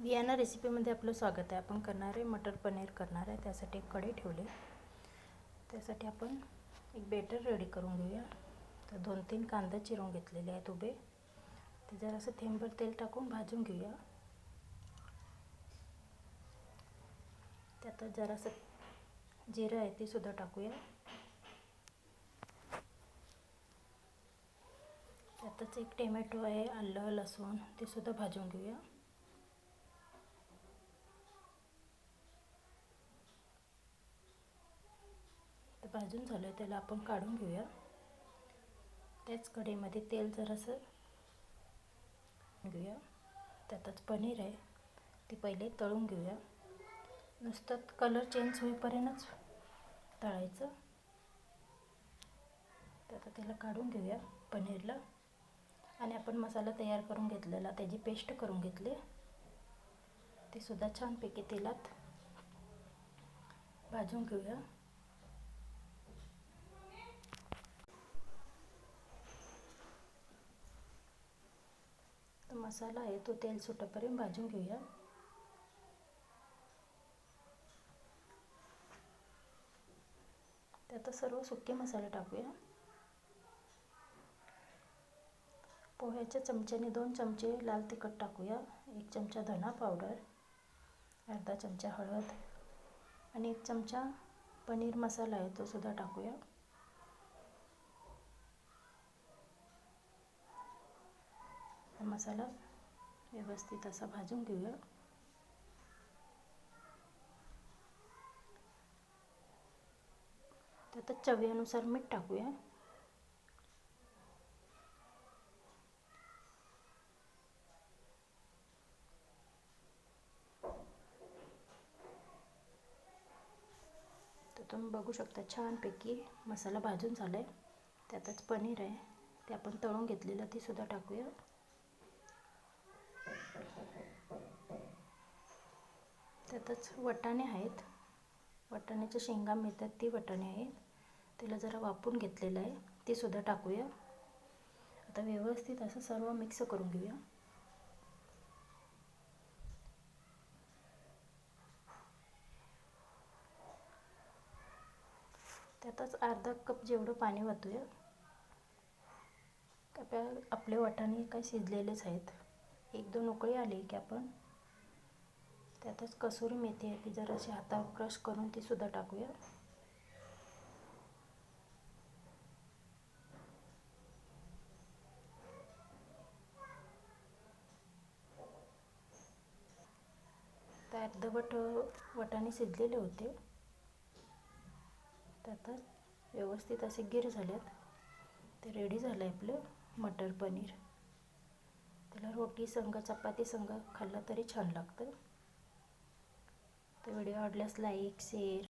Vienna रेसिपीमध्ये आपलं स्वागत आहे. आपण करणार आहे मटर पनीर करणार आहे. त्यासाठी एक कढई ठेवली. त्यासाठी आपण एक बेटर रेडी करून घेऊया. तर दोन तीन कांदा चिरून घेतलेले आहेत उभे. ते जरासं थेंबर तेल टाकून भाजून घेऊया. त्यात जरासं जिरं आहे ते सुद्धा टाकूया. त्यातच एक टोमॅटो आहे आलं लसूण ते सुद्धा भाजून घेऊया. भाजून झालं त्याला आपण काढून घेऊया. त्याच कढईमध्ये तेल जरासं घेऊया. त्यातच पनीर आहे ते पहिले तळून घेऊया. नुसतं कलर चेंज होईपर्यंतच तळायचं. तर आता त्याला काढून घेऊया पनीरला. आणि आपण मसाला तयार करून घेतलेला त्याची पेस्ट करून घेतली. ते सुद्धा छानपैकी तेलात भाजून घेऊया. मसाला आहे तो तेल सुटेपर्यंत भाजून घेऊया. त्यात सर्व सुके मसाले टाकूया. पोह्याच्या चमच्याने दोन चमचे लाल तिखट टाकूया एक चमचा धना पावडर अर्धा चमचा हळद आणि एक चमचा पनीर मसाला आहे तो सुद्धा टाकूया. मसाला व्यवस्थित असा भाजून घेऊया. त्यातच चवीनुसार मीठ टाकूया. तर तुम्ही बघू शकता छानपैकी मसाला भाजून झाला आहे त्यातच पनीर आहे. ते आपण तळून घेतलेलं ते सुद्धा टाकूया. त्यातच वटाणे आहेत. वटाण्याच्या शेंगा मिळतात ती वटाणे आहेत. त्याला जरा वापून घेतलेलं आहे. ते सुद्धा टाकूया. आता व्यवस्थित असं सर्व मिक्स करून घेऊया. त्यातच अर्धा कप जेवढं पाणी वाहतूया आपल्या आपले वाटाणे काय शिजलेलेच आहेत. एक दोन उकळी आली की आपण त्यातच कसुरी मेथी आहे ती जराशी हातावर क्रश करून ती सुद्धा टाकूया. तर अर्धवट वटाने शिजलेले होते. त्यातच व्यवस्थित असे गिर झालेत ते रेडी झालं आहे आपलं मटर पनीर. त्याला रोटी संग चपाती संग खाल्लं तरी छान लागतं. तर व्हिडिओ आवडल्यास लाईक शेअर